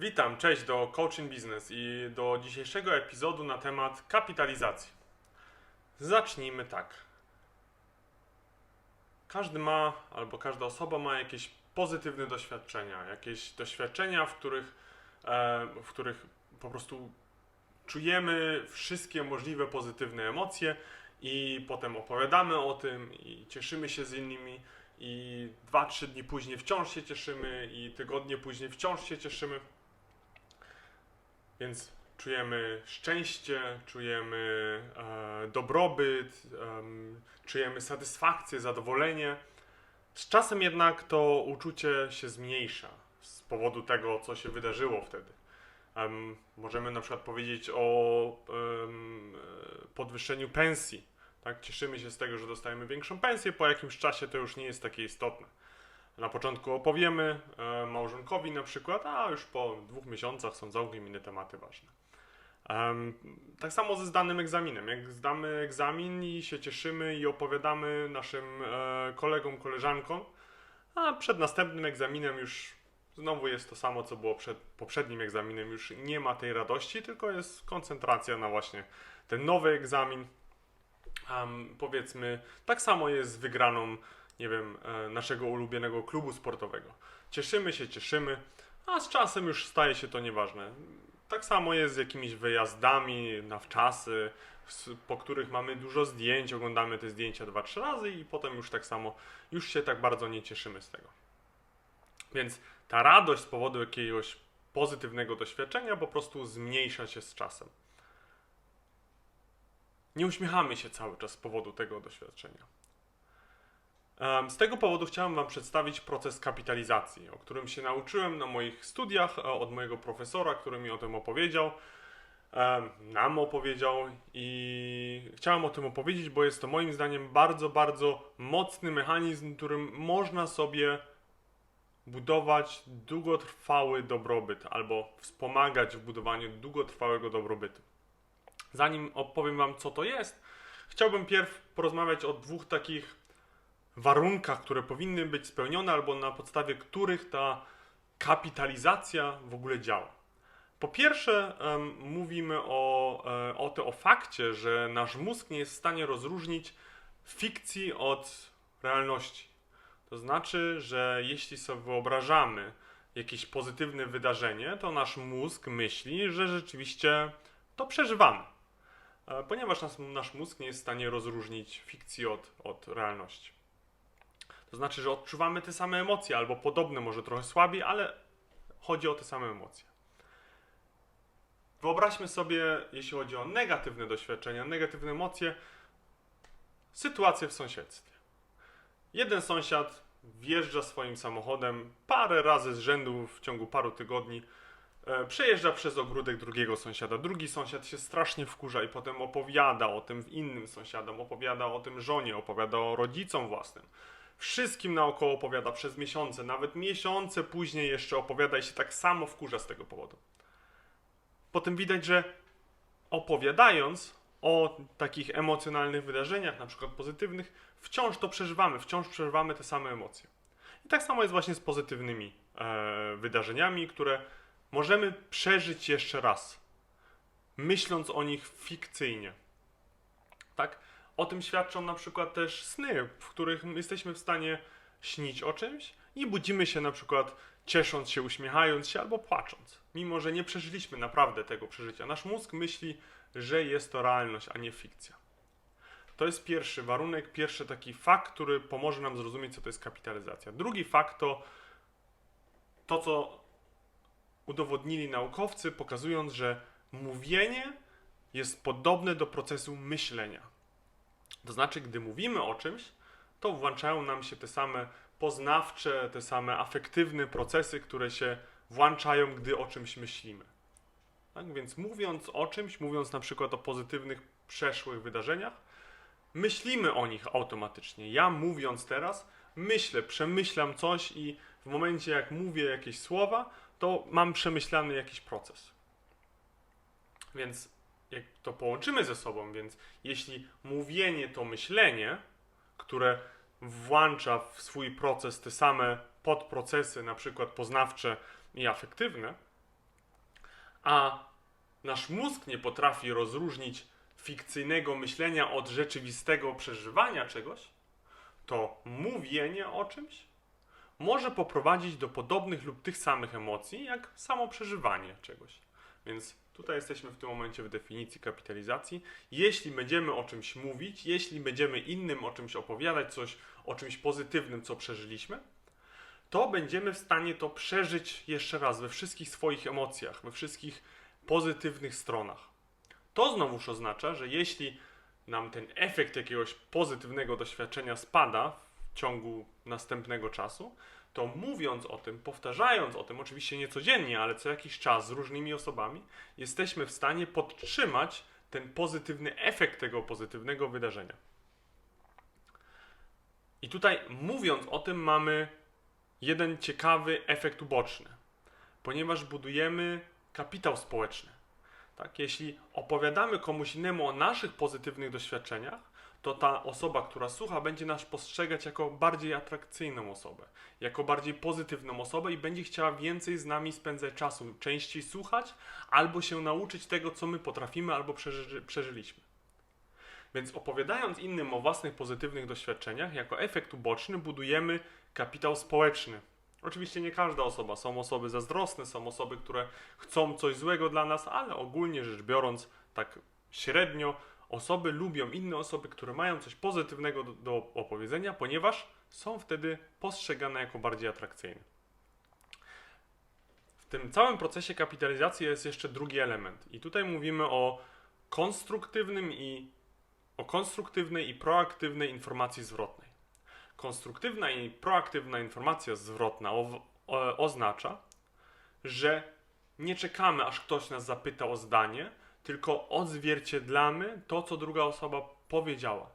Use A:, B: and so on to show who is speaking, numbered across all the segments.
A: Witam, cześć do Coaching Business i do dzisiejszego epizodu na temat kapitalizacji. Zacznijmy tak. Każdy ma, albo każda osoba ma jakieś pozytywne doświadczenia, jakieś doświadczenia, w których, e, w których po prostu czujemy wszystkie możliwe pozytywne emocje i potem opowiadamy o tym i cieszymy się z innymi i dwa, trzy dni później wciąż się cieszymy i tygodnie później wciąż się cieszymy. Więc czujemy szczęście, czujemy e, dobrobyt, em, czujemy satysfakcję, zadowolenie. Z czasem jednak to uczucie się zmniejsza z powodu tego, co się wydarzyło wtedy. Em, możemy na przykład powiedzieć o e, podwyższeniu pensji. Tak? Cieszymy się z tego, że dostajemy większą pensję, po jakimś czasie to już nie jest takie istotne. Na początku opowiemy e, małżonkowi na przykład, a już po dwóch miesiącach są całkiem inne tematy ważne. Tak samo ze zdanym egzaminem. Jak zdamy egzamin i się cieszymy i opowiadamy naszym e, kolegom, koleżankom, a przed następnym egzaminem już znowu jest to samo, co było przed poprzednim egzaminem. Już nie ma tej radości, tylko jest koncentracja na właśnie ten nowy egzamin. Powiedzmy, tak samo jest z wygraną nie wiem, e, naszego ulubionego klubu sportowego. Cieszymy się, cieszymy, a z czasem już staje się to nieważne. Tak samo jest z jakimiś wyjazdami na wczasy, po których mamy dużo zdjęć, oglądamy te zdjęcia dwa, trzy razy i potem już tak samo, już się tak bardzo nie cieszymy z tego. Więc ta radość z powodu jakiegoś pozytywnego doświadczenia po prostu zmniejsza się z czasem. Nie uśmiechamy się cały czas z powodu tego doświadczenia. Z tego powodu chciałem Wam przedstawić proces kapitalizacji, o którym się nauczyłem na moich studiach e, od mojego profesora, który mi o tym opowiedział, nam opowiedział i chciałem o tym opowiedzieć, bo jest to moim zdaniem bardzo, bardzo mocny mechanizm, którym można sobie budować długotrwały dobrobyt albo wspomagać w budowaniu długotrwałego dobrobytu. Zanim opowiem Wam, co to jest, chciałbym pierw porozmawiać o dwóch takich warunkach, które powinny być spełnione, albo na podstawie których ta kapitalizacja w ogóle działa. Po pierwsze, em, mówimy o, e, o, te, o fakcie, że nasz mózg nie jest w stanie rozróżnić fikcji od realności. To znaczy, że jeśli sobie wyobrażamy jakieś pozytywne wydarzenie, to nasz mózg myśli, że rzeczywiście to przeżywamy. E, Ponieważ nas, nasz mózg nie jest w stanie rozróżnić fikcji od, od realności. To znaczy, że odczuwamy te same emocje, albo podobne, może trochę słabiej, ale chodzi o te same emocje. Wyobraźmy sobie, jeśli chodzi o negatywne doświadczenia, negatywne emocje, sytuację w sąsiedztwie. Jeden sąsiad wjeżdża swoim samochodem parę razy z rzędu w ciągu paru tygodni, e, przejeżdża przez ogródek drugiego sąsiada. Drugi sąsiad się strasznie wkurza i potem opowiada o tym innym sąsiadom, opowiada o tym żonie, opowiada o rodzicom własnym wszystkim naokoło opowiada przez miesiące, nawet miesiące później jeszcze opowiada i się tak samo wkurza z tego powodu. Potem widać, że opowiadając o takich emocjonalnych wydarzeniach, na przykład pozytywnych, wciąż to przeżywamy, wciąż przeżywamy te same emocje. I tak samo jest właśnie z pozytywnymi e, wydarzeniami, które możemy przeżyć jeszcze raz, myśląc o nich fikcyjnie. Tak? O tym świadczą na przykład też sny, w których jesteśmy w stanie śnić o czymś i budzimy się na przykład ciesząc się, uśmiechając się albo płacząc, mimo że nie przeżyliśmy naprawdę tego przeżycia. Nasz mózg myśli, że jest to realność, a nie fikcja. To jest pierwszy warunek, pierwszy taki fakt, który pomoże nam zrozumieć, co to jest kapitalizacja. Drugi fakt to to, co udowodnili naukowcy, pokazując, że mówienie jest podobne do procesu myślenia. To znaczy, gdy mówimy o czymś, to włączają nam się te same poznawcze, te same afektywne procesy, które się włączają, gdy o czymś myślimy. Tak więc mówiąc o czymś, mówiąc na przykład o pozytywnych, przeszłych wydarzeniach, myślimy o nich automatycznie. Ja mówiąc teraz, myślę, przemyślam coś i w momencie jak mówię jakieś słowa, to mam przemyślany jakiś proces. Więc jak to połączymy ze sobą, więc jeśli mówienie to myślenie, które włącza w swój proces te same podprocesy, na przykład poznawcze i afektywne, a nasz mózg nie potrafi rozróżnić fikcyjnego myślenia od rzeczywistego przeżywania czegoś, to mówienie o czymś może poprowadzić do podobnych lub tych samych emocji, jak samo przeżywanie czegoś. Więc tutaj jesteśmy w tym momencie w definicji kapitalizacji. Jeśli będziemy o czymś mówić, jeśli będziemy innym o czymś opowiadać, coś o czymś pozytywnym, co przeżyliśmy, to będziemy w stanie to przeżyć jeszcze raz we wszystkich swoich emocjach, we wszystkich pozytywnych stronach. To znowuż oznacza, że jeśli nam ten efekt jakiegoś pozytywnego doświadczenia spada w ciągu następnego czasu, to mówiąc o tym, powtarzając o tym, oczywiście nie codziennie, ale co jakiś czas z różnymi osobami, jesteśmy w stanie podtrzymać ten pozytywny efekt tego pozytywnego wydarzenia. I tutaj mówiąc o tym, mamy jeden ciekawy efekt uboczny, ponieważ budujemy kapitał społeczny. Tak? Jeśli opowiadamy komuś innemu o naszych pozytywnych doświadczeniach, to ta osoba, która słucha, będzie nas postrzegać jako bardziej atrakcyjną osobę, jako bardziej pozytywną osobę i będzie chciała więcej z nami spędzać czasu, częściej słuchać albo się nauczyć tego, co my potrafimy albo przeży przeżyliśmy. Więc opowiadając innym o własnych pozytywnych doświadczeniach, jako efekt uboczny budujemy kapitał społeczny. Oczywiście nie każda osoba, są osoby zazdrosne, są osoby, które chcą coś złego dla nas, ale ogólnie rzecz biorąc, tak średnio, osoby lubią inne osoby, które mają coś pozytywnego do, do opowiedzenia, ponieważ są wtedy postrzegane jako bardziej atrakcyjne. W tym całym procesie kapitalizacji jest jeszcze drugi element, i tutaj mówimy o konstruktywnym i o konstruktywnej i proaktywnej informacji zwrotnej. Konstruktywna i proaktywna informacja zwrotna o, o, oznacza, że nie czekamy, aż ktoś nas zapyta o zdanie, tylko odzwierciedlamy to, co druga osoba powiedziała.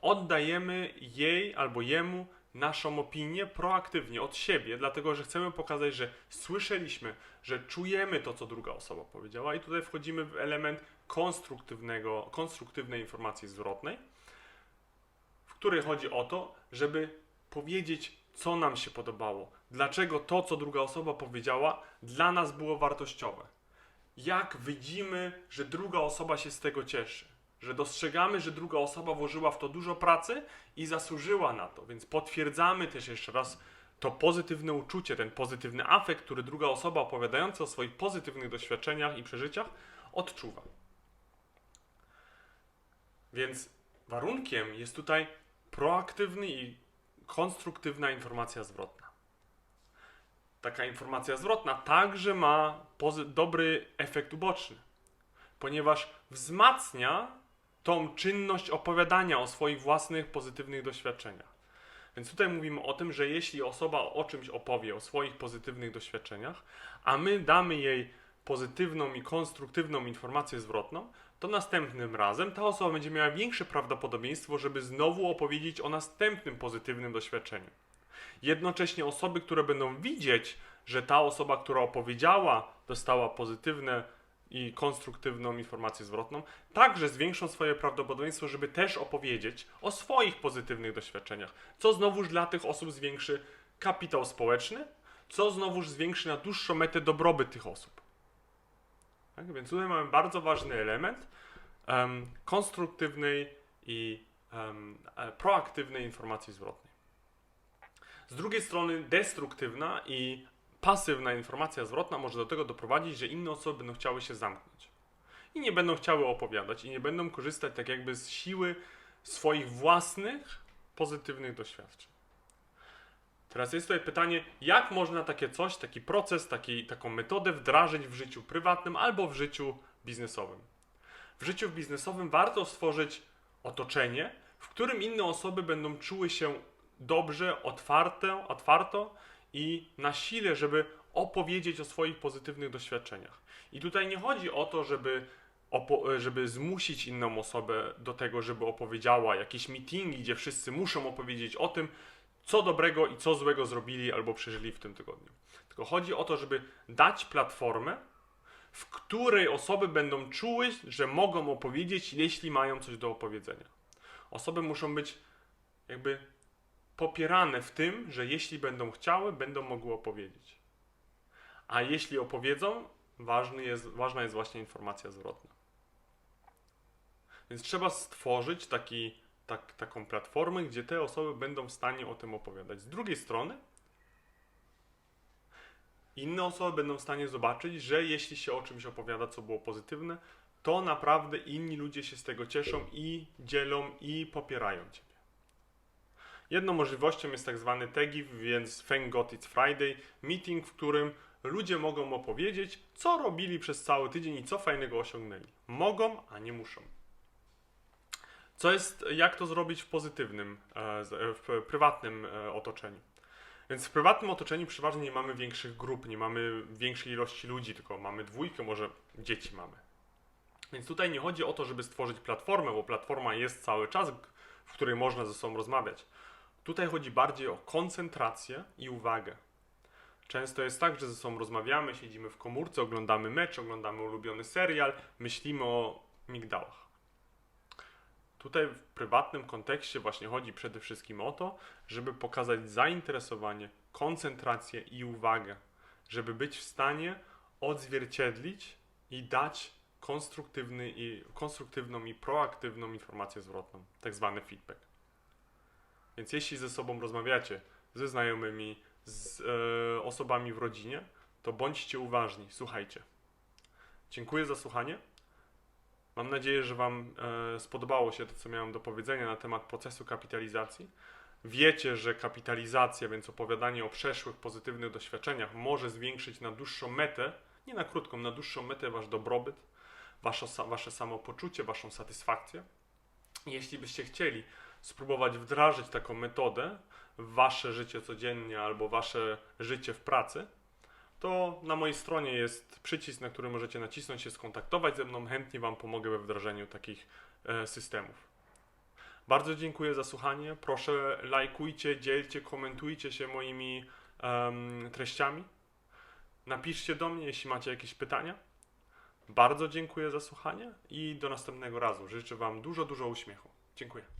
A: Oddajemy jej albo jemu naszą opinię proaktywnie od siebie, dlatego że chcemy pokazać, że słyszeliśmy, że czujemy to, co druga osoba powiedziała, i tutaj wchodzimy w element konstruktywnego, konstruktywnej informacji zwrotnej, w której chodzi o to, żeby powiedzieć, co nam się podobało, dlaczego to, co druga osoba powiedziała, dla nas było wartościowe. Jak widzimy, że druga osoba się z tego cieszy, że dostrzegamy, że druga osoba włożyła w to dużo pracy i zasłużyła na to, więc potwierdzamy też jeszcze raz to pozytywne uczucie, ten pozytywny afekt, który druga osoba opowiadająca o swoich pozytywnych doświadczeniach i przeżyciach odczuwa. Więc warunkiem jest tutaj proaktywny i konstruktywna informacja zwrotna. Taka informacja zwrotna także ma dobry efekt uboczny, ponieważ wzmacnia tą czynność opowiadania o swoich własnych pozytywnych doświadczeniach. Więc tutaj mówimy o tym, że jeśli osoba o czymś opowie, o swoich pozytywnych doświadczeniach, a my damy jej pozytywną i konstruktywną informację zwrotną, to następnym razem ta osoba będzie miała większe prawdopodobieństwo, żeby znowu opowiedzieć o następnym pozytywnym doświadczeniu. Jednocześnie osoby, które będą widzieć, że ta osoba, która opowiedziała, dostała pozytywne i konstruktywną informację zwrotną, także zwiększą swoje prawdopodobieństwo, żeby też opowiedzieć o swoich pozytywnych doświadczeniach, co znowuż dla tych osób zwiększy kapitał społeczny, co znowuż zwiększy na dłuższą metę dobrobyt tych osób. Tak? Więc tutaj mamy bardzo ważny element um, konstruktywnej i um, proaktywnej informacji zwrotnej. Z drugiej strony destruktywna i pasywna informacja zwrotna może do tego doprowadzić, że inne osoby będą chciały się zamknąć i nie będą chciały opowiadać i nie będą korzystać tak jakby z siły swoich własnych pozytywnych doświadczeń. Teraz jest tutaj pytanie, jak można takie coś, taki proces, taki, taką metodę wdrażać w życiu prywatnym albo w życiu biznesowym. W życiu biznesowym warto stworzyć otoczenie, w którym inne osoby będą czuły się dobrze, otwarte, otwarto i na sile, żeby opowiedzieć o swoich pozytywnych doświadczeniach. I tutaj nie chodzi o to, żeby, żeby zmusić inną osobę do tego, żeby opowiedziała jakieś meetingi, gdzie wszyscy muszą opowiedzieć o tym, co dobrego i co złego zrobili albo przeżyli w tym tygodniu. Tylko chodzi o to, żeby dać platformę, w której osoby będą czuły, że mogą opowiedzieć, jeśli mają coś do opowiedzenia. Osoby muszą być jakby popierane w tym, że jeśli będą chciały, będą mogły opowiedzieć. A jeśli opowiedzą, ważny jest, ważna jest właśnie informacja zwrotna. Więc trzeba stworzyć taki, tak, taką platformę, gdzie te osoby będą w stanie o tym opowiadać. Z drugiej strony, inne osoby będą w stanie zobaczyć, że jeśli się o czymś opowiada, co było pozytywne, to naprawdę inni ludzie się z tego cieszą i dzielą i popierają Ciebie. Jedną możliwością jest tak zwany TEGIF, więc Thank God It's Friday, meeting, w którym ludzie mogą opowiedzieć, co robili przez cały tydzień i co fajnego osiągnęli. Mogą, a nie muszą. Co jest, jak to zrobić w pozytywnym, e, e, w prywatnym e, otoczeniu? Więc w prywatnym otoczeniu przeważnie nie mamy większych grup, nie mamy większej ilości ludzi, tylko mamy dwójkę, może dzieci mamy. Więc tutaj nie chodzi o to, żeby stworzyć platformę, bo platforma jest cały czas, w której można ze sobą rozmawiać. Tutaj chodzi bardziej o koncentrację i uwagę. Często jest tak, że ze sobą rozmawiamy, siedzimy w komórce, oglądamy mecz, oglądamy ulubiony serial, myślimy o migdałach. Tutaj w prywatnym kontekście właśnie chodzi przede wszystkim o to, żeby pokazać zainteresowanie, koncentrację i uwagę, żeby być w stanie odzwierciedlić i dać konstruktywny i, konstruktywną i proaktywną informację zwrotną, tak zwany feedback. Więc jeśli ze sobą rozmawiacie, ze znajomymi, z e, osobami w rodzinie, to bądźcie uważni, słuchajcie. Dziękuję za słuchanie. Mam nadzieję, że Wam e, spodobało się to, co miałem do powiedzenia na temat procesu kapitalizacji. Wiecie, że kapitalizacja, więc opowiadanie o przeszłych pozytywnych doświadczeniach może zwiększyć na dłuższą metę, nie na krótką, na dłuższą metę Wasz dobrobyt, wasze, wasze samopoczucie, Waszą satysfakcję. Jeśli byście chcieli spróbować wdrażać taką metodę w Wasze życie codziennie albo Wasze życie w pracy, to na mojej stronie jest przycisk, na który możecie nacisnąć się, skontaktować ze mną. Chętnie Wam pomogę we wdrażaniu takich e, systemów. Bardzo dziękuję za słuchanie. Proszę lajkujcie, dzielcie, komentujcie się moimi em, treściami. Napiszcie do mnie, jeśli macie jakieś pytania. Bardzo dziękuję za słuchanie i do następnego razu. Życzę Wam dużo, dużo uśmiechu. Dziękuję.